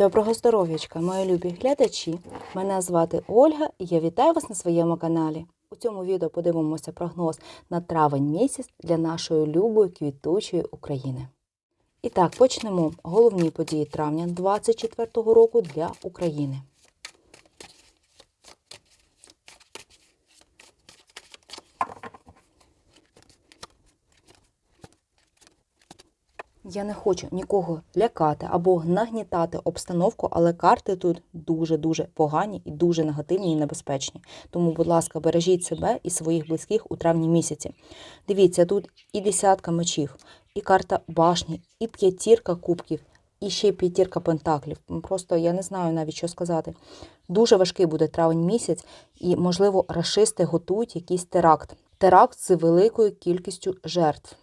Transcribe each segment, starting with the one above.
Доброго здоров'ячка, мої любі глядачі. Мене звати Ольга і я вітаю вас на своєму каналі. У цьому відео подивимося прогноз на травень місяць для нашої любої квітучої України. І так, почнемо головні події травня 2024 року для України. Я не хочу нікого лякати або нагнітати обстановку, але карти тут дуже-дуже погані і дуже негативні і небезпечні. Тому, будь ласка, бережіть себе і своїх близьких у травні місяці. Дивіться, тут і десятка мечів, і карта башні, і п'ятірка кубків, і ще п'ятірка пентаклів. Просто я не знаю навіть що сказати. Дуже важкий буде травень місяць, і, можливо, рашисти готують якийсь теракт. Теракт з великою кількістю жертв.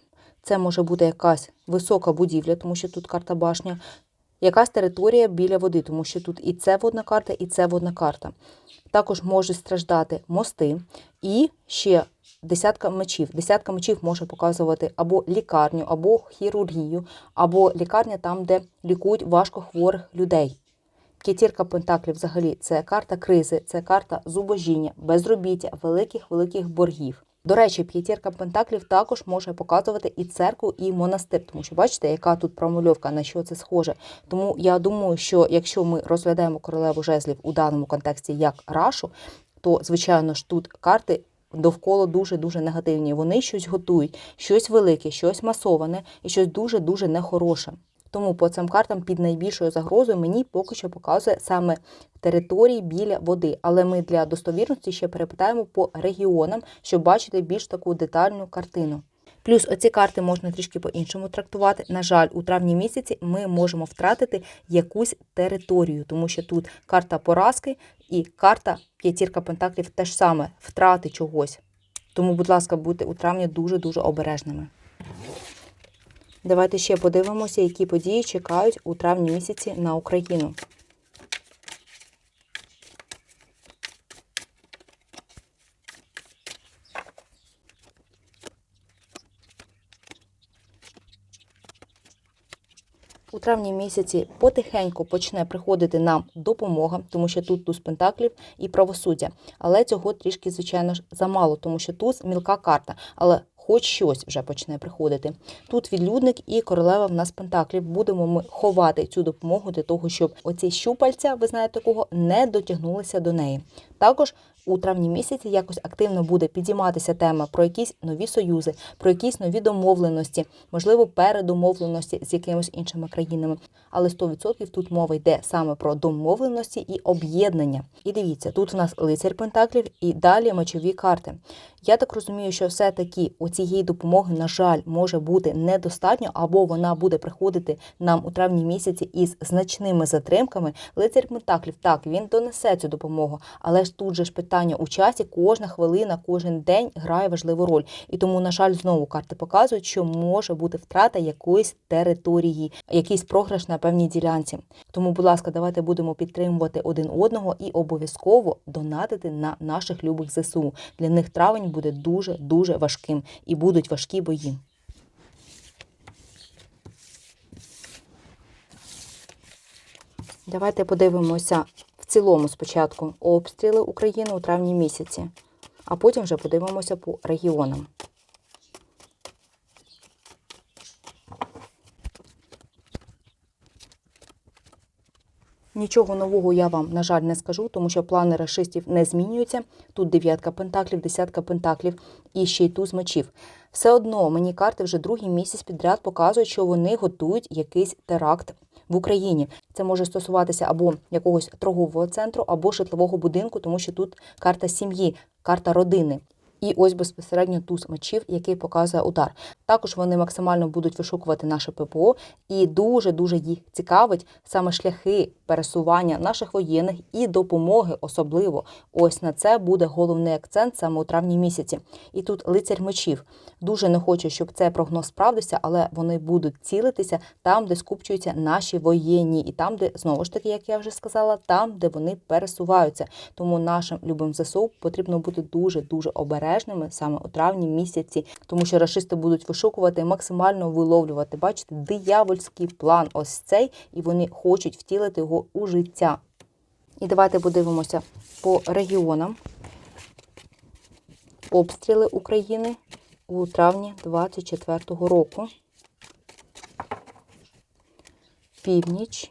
Це може бути якась висока будівля, тому що тут карта башня, якась територія біля води, тому що тут і це водна карта, і це водна карта. Також можуть страждати мости і ще десятка мечів. Десятка мечів може показувати або лікарню, або хірургію, або лікарня там, де лікують важкохворих людей. П'ятірка пентаклів взагалі це карта кризи, це карта зубожіння, безробіття, великих-великих боргів. До речі, п'ятірка пентаклів також може показувати і церкву, і монастир, тому що бачите, яка тут промальовка, на що це схоже. Тому я думаю, що якщо ми розглядаємо королеву жезлів у даному контексті як рашу, то звичайно ж тут карти. Довкола дуже-дуже негативні. Вони щось готують, щось велике, щось масоване і щось дуже-дуже нехороше. Тому по цим картам під найбільшою загрозою мені поки що показує саме території біля води. Але ми для достовірності ще перепитаємо по регіонам, щоб бачити більш таку детальну картину. Плюс оці карти можна трішки по-іншому трактувати. На жаль, у травні місяці ми можемо втратити якусь територію, тому що тут карта поразки і карта п'ятірка пентаклів теж саме втрати чогось. Тому, будь ласка, будьте у травні дуже-дуже обережними. Давайте ще подивимося, які події чекають у травні місяці на Україну. У травні місяці потихеньку почне приходити нам допомога, тому що тут туз пентаклів і правосуддя. Але цього трішки, звичайно ж, замало, тому що туз мілка карта. Але хоч щось вже почне приходити. Тут відлюдник і королева в нас пентаклів. Будемо ми ховати цю допомогу для того, щоб оці щупальця, ви знаєте кого, не дотягнулися до неї. Також у травні місяці якось активно буде підійматися тема про якісь нові союзи, про якісь нові домовленості, можливо, передомовленості з якимись іншими країнами. Але 100% тут мова йде саме про домовленості і об'єднання. І дивіться, тут в нас лицар Пентаклів і далі мечові карти. Я так розумію, що все-таки у цієї допомоги, на жаль, може бути недостатньо, або вона буде приходити нам у травні місяці із значними затримками. Лицар Пентаклів, так, він донесе цю допомогу, але ж тут же ж питання у часі, кожна хвилина, кожен день грає важливу роль. І тому, на жаль, знову карти показують, що може бути втрата якоїсь території, якийсь програш на певній ділянці. Тому, будь ласка, давайте будемо підтримувати один одного і обов'язково донатити на наших любих ЗСУ. Для них травень буде дуже дуже важким і будуть важкі бої. Давайте подивимося цілому спочатку обстріли України у травні місяці, а потім вже подивимося по регіонам. Нічого нового я вам, на жаль, не скажу, тому що плани расистів не змінюються. Тут дев'ятка пентаклів, десятка пентаклів і ще й туз мечів. Все одно мені карти вже другий місяць підряд показують, що вони готують якийсь теракт в Україні. Це може стосуватися або якогось торгового центру, або житлового будинку, тому що тут карта сім'ї, карта родини. І ось безпосередньо туз мечів, який показує удар. Також вони максимально будуть вишукувати наше ППО, і дуже дуже їх цікавить саме шляхи пересування наших воєнних і допомоги, особливо. Ось на це буде головний акцент саме у травні місяці. І тут лицар мечів. Дуже не хочу, щоб цей прогноз справдився, але вони будуть цілитися там, де скупчуються наші воєнні, і там, де знову ж таки, як я вже сказала, там, де вони пересуваються. Тому нашим любим ЗСУ потрібно бути дуже дуже обережними саме у травні місяці, тому що рашисти будуть вишукувати, максимально виловлювати. Бачите, диявольський план ось цей, і вони хочуть втілити його у життя. І давайте подивимося по регіонам. Обстріли України у травні 24-го року. Північ.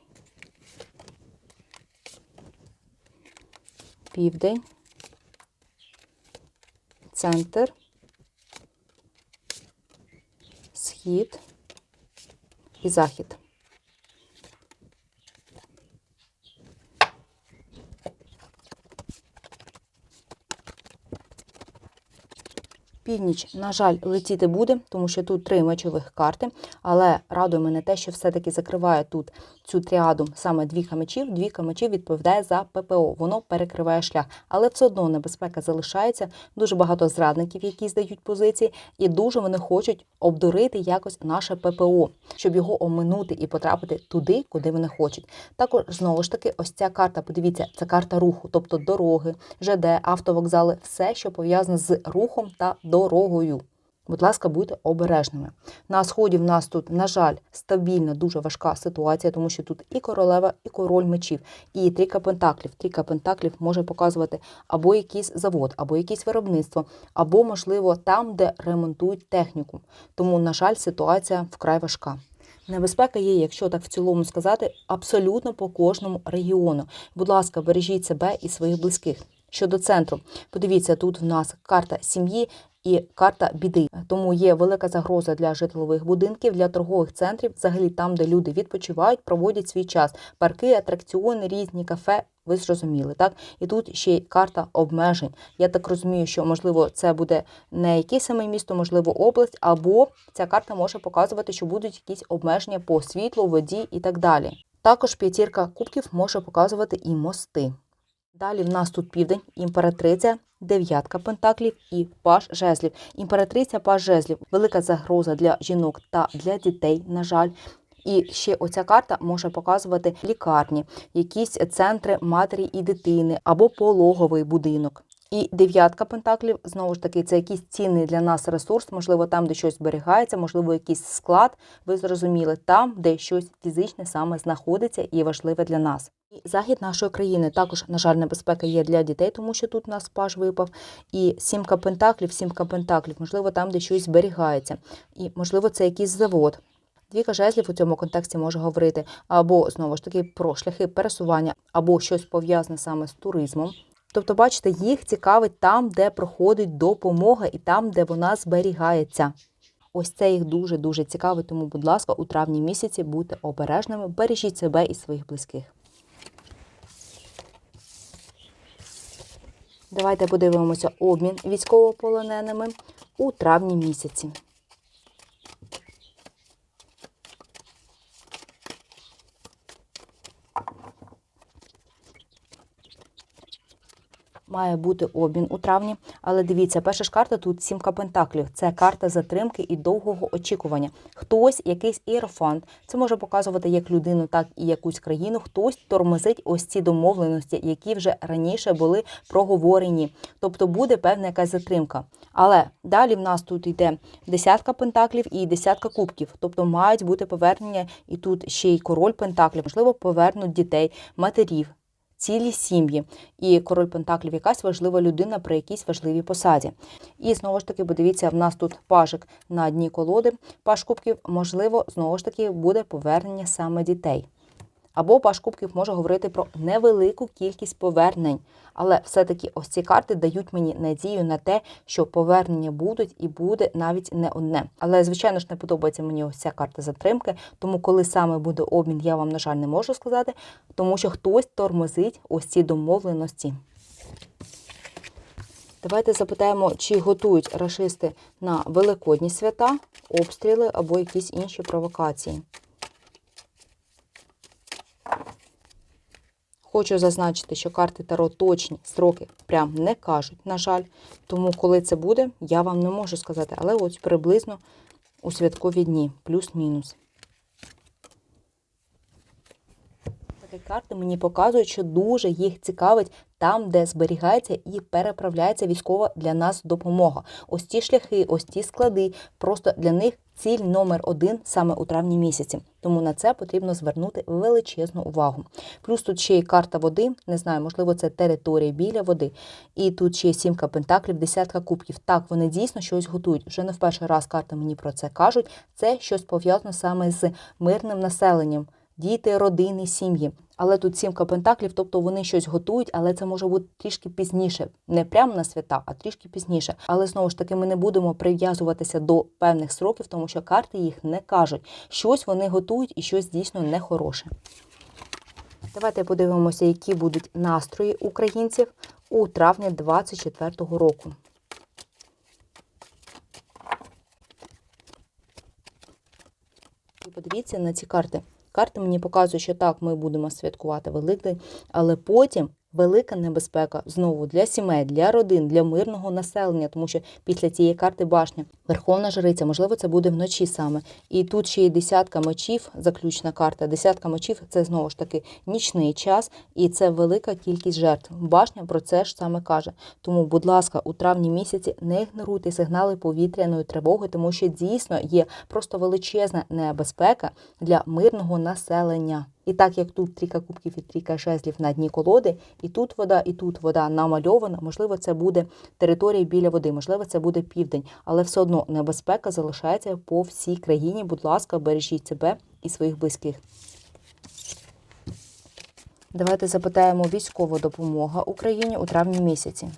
Південь. Центр. Схід і захід. Північ, на жаль, летіти буде, тому що тут три мечових карти, але радує мене те, що все-таки закриває тут цю тріаду саме двійка мечів. Двійка мечів відповідає за ППО, воно перекриває шлях, але все одно небезпека залишається. Дуже багато зрадників, які здають позиції, і дуже вони хочуть обдурити якось наше ППО, щоб його оминути і потрапити туди, куди вони хочуть. Також знову ж таки, ось ця карта, подивіться, це карта руху, тобто дороги, ЖД, автовокзали, все, що пов'язане з рухом та дорогою. Будь ласка, будьте обережними. На сході в нас тут, на жаль, стабільна, дуже важка ситуація, тому що тут і королева, і король мечів, і трійка пентаклів. Трійка пентаклів може показувати або якийсь завод, або якесь виробництво, або, можливо, там, де ремонтують техніку. Тому, на жаль, ситуація вкрай важка. Небезпека є, якщо так в цілому сказати, абсолютно по кожному регіону. Будь ласка, бережіть себе і своїх близьких. Щодо центру, подивіться, тут в нас карта сім'ї і карта біди. Тому є велика загроза для житлових будинків, для торгових центрів, взагалі там, де люди відпочивають, проводять свій час. Парки, атракціони, різні кафе. Ви зрозуміли, так? І тут ще й карта обмежень. Я так розумію, що можливо це буде не якесь саме місто, можливо, область, або ця карта може показувати, що будуть якісь обмеження по світлу, воді і так далі. Також п'ятірка кубків може показувати і мости. Далі в нас тут південь, імператриця, дев'ятка пентаклів і паж жезлів. Імператриця паж жезлів велика загроза для жінок та для дітей, на жаль. І ще оця карта може показувати лікарні, якісь центри матері і дитини або пологовий будинок. І дев'ятка пентаклів знову ж таки це якийсь цінний для нас ресурс, можливо, там, де щось зберігається, можливо, якийсь склад. Ви зрозуміли, там, де щось фізичне саме знаходиться і важливе для нас. І захід нашої країни також, на жаль, небезпека є для дітей, тому що тут у нас паж випав. І сімка пентаклів, сімка пентаклів, можливо, там, де щось зберігається. І, можливо, це якийсь завод. Двіка жезлів у цьому контексті може говорити або знову ж таки про шляхи пересування, або щось пов'язане саме з туризмом. Тобто, бачите, їх цікавить там, де проходить допомога, і там, де вона зберігається. Ось це їх дуже дуже цікавить. Тому, будь ласка, у травні місяці будьте обережними, бережіть себе і своїх близьких. Давайте подивимося обмін військовополоненими у травні місяці. Має бути обмін у травні, але дивіться, перша ж карта тут сімка пентаклів. Це карта затримки і довгого очікування. Хтось, якийсь іерофант, це може показувати як людину, так і якусь країну. Хтось тормозить ось ці домовленості, які вже раніше були проговорені. Тобто буде певна якась затримка. Але далі в нас тут йде десятка пентаклів і десятка кубків. Тобто мають бути повернення, і тут ще й король пентаклів, можливо, повернуть дітей, матерів цілі сім'ї. І король Пентаклів якась важлива людина при якійсь важливій посаді. І знову ж таки, подивіться, в нас тут пажик на дні колоди, паж кубків, можливо, знову ж таки буде повернення саме дітей. Або паж кубків може говорити про невелику кількість повернень. Але все-таки ось ці карти дають мені надію на те, що повернення будуть і буде навіть не одне. Але, звичайно ж, не подобається мені ось ця карта затримки. Тому, коли саме буде обмін, я вам, на жаль, не можу сказати, тому що хтось тормозить ось ці домовленості. Давайте запитаємо, чи готують рашисти на великодні свята, обстріли або якісь інші провокації. Хочу зазначити, що карти Таро точні строки прям не кажуть, на жаль. Тому, коли це буде, я вам не можу сказати. Але ось приблизно у святкові дні, плюс-мінус. Такі карти мені показують, що дуже їх цікавить там, де зберігається і переправляється військова для нас допомога. Ось ті шляхи, ось ті склади. Просто для них ціль номер один саме у травні місяці. Тому на це потрібно звернути величезну увагу. Плюс тут ще й карта води, не знаю, можливо, це територія біля води. І тут ще є сімка пентаклів, десятка кубків. Так, вони дійсно щось готують. Вже не в перший раз карти мені про це кажуть. Це щось пов'язано саме з мирним населенням, діти, родини, сім'ї. Але тут сімка пентаклів, тобто вони щось готують, але це може бути трішки пізніше, не прямо на свята, а трішки пізніше. Але знову ж таки, ми не будемо прив'язуватися до певних сроків, тому що карти їх не кажуть. Щось вони готують і щось дійсно нехороше. Давайте подивимося, які будуть настрої українців у травні 2024 року. І подивіться на ці карти. Карти. Мені показують, що так, ми будемо святкувати Великдень, але потім велика небезпека знову для сімей, для родин, для мирного населення, тому що після цієї карти башня Верховна Жриця, можливо, це буде вночі саме. І тут ще й десятка мечів, заключна карта. Десятка мечів це знову ж таки нічний час, і це велика кількість жертв. Башня про це ж саме каже. Тому, будь ласка, у травні місяці не ігноруйте сигнали повітряної тривоги, тому що дійсно є просто величезна небезпека для мирного населення. І так як тут трійка кубків і трійка жезлів на дні колоди, і тут вода, і тут вода намальована, можливо, це буде територія біля води, можливо, це буде південь, але все одно небезпека залишається по всій країні. Будь ласка, бережіть себе і своїх близьких. Давайте запитаємо військова допомога Україні у травні місяці.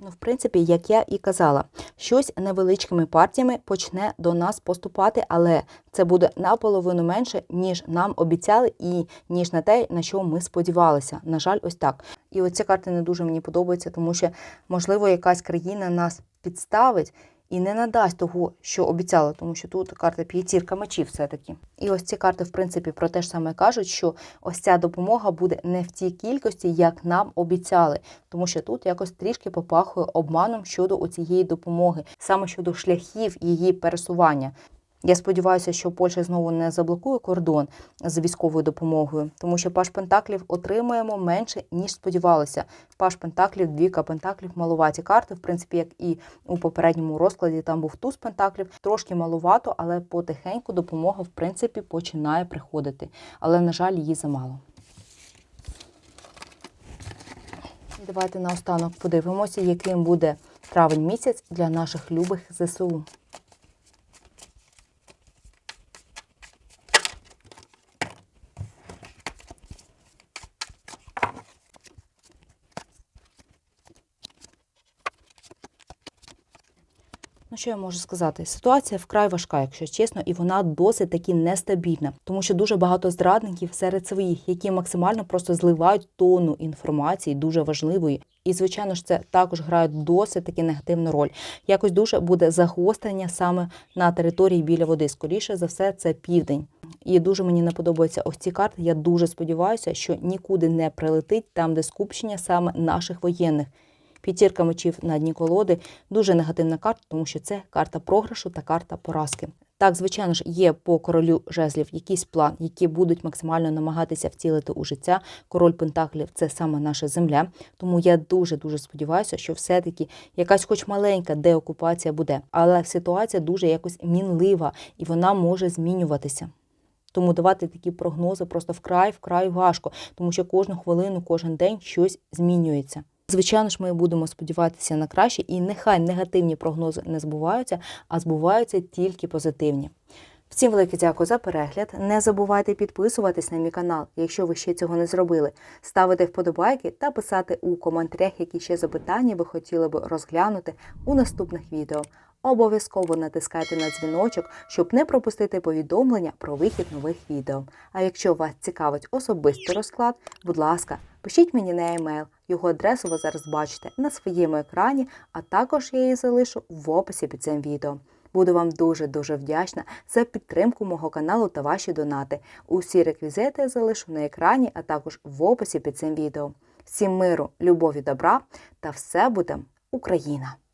Ну, в принципі, як я і казала, щось невеличкими партіями почне до нас поступати, але це буде наполовину менше, ніж нам обіцяли, і ніж на те, на що ми сподівалися. На жаль, ось так. І оці карти не дуже мені подобаються, тому що, можливо, якась країна нас підставить і не надасть того, що обіцяла, тому що тут карта п'ятірка мечів все-таки. І ось ці карти, в принципі, про те ж саме кажуть, що ось ця допомога буде не в тій кількості, як нам обіцяли, тому що тут якось трішки попахує обманом щодо цієї допомоги, саме щодо шляхів її пересування. Я сподіваюся, що Польща знову не заблокує кордон з військовою допомогою, тому що Паш Пентаклів отримуємо менше, ніж сподівалися. Паш Пентаклів, двіка Пентаклів, малуваті карти, в принципі, як і у попередньому розкладі, там був туз Пентаклів, трошки малувато, але потихеньку допомога, в принципі, починає приходити. Але, на жаль, її замало. І давайте наостанок подивимося, яким буде травень місяць для наших любих ЗСУ. Ну, що я можу сказати? Ситуація вкрай важка, якщо чесно, і вона досить таки нестабільна, тому що дуже багато зрадників серед своїх, які максимально просто зливають тонну інформації, дуже важливої. І, звичайно ж, це також грає досить таки негативну роль. Якось дуже буде загострення саме на території біля води. Скоріше за все, це південь. І дуже мені не подобаються ось ці карти. Я дуже сподіваюся, що нікуди не прилетить там, де скупчення саме наших воєнних. П'ятірка мечів на дні колоди дуже негативна карта, тому що це карта програшу та карта поразки. Так, звичайно ж, є по королю жезлів якийсь план, які будуть максимально намагатися втілити у життя. Король Пентаклів це саме наша земля. Тому я дуже дуже сподіваюся, що все-таки якась, хоч маленька деокупація буде, але ситуація дуже якось мінлива і вона може змінюватися. Тому давати такі прогнози просто вкрай вкрай важко, тому що кожну хвилину, кожен день щось змінюється. Звичайно ж, ми будемо сподіватися на краще, і нехай негативні прогнози не збуваються, а збуваються тільки позитивні. Всім велике дякую за перегляд. Не забувайте підписуватись на мій канал, якщо ви ще цього не зробили, ставити вподобайки та писати у коментарях, які ще запитання ви хотіли б розглянути у наступних відео. Обов'язково натискайте на дзвіночок, щоб не пропустити повідомлення про вихід нових відео. А якщо вас цікавить особистий розклад, будь ласка, пишіть мені на емейл. Його адресу ви зараз бачите на своєму екрані, а також я її залишу в описі під цим відео. Буду вам дуже-дуже вдячна за підтримку мого каналу та ваші донати. Усі реквізити я залишу на екрані, а також в описі під цим відео. Всім миру, любові, добра та все буде Україна!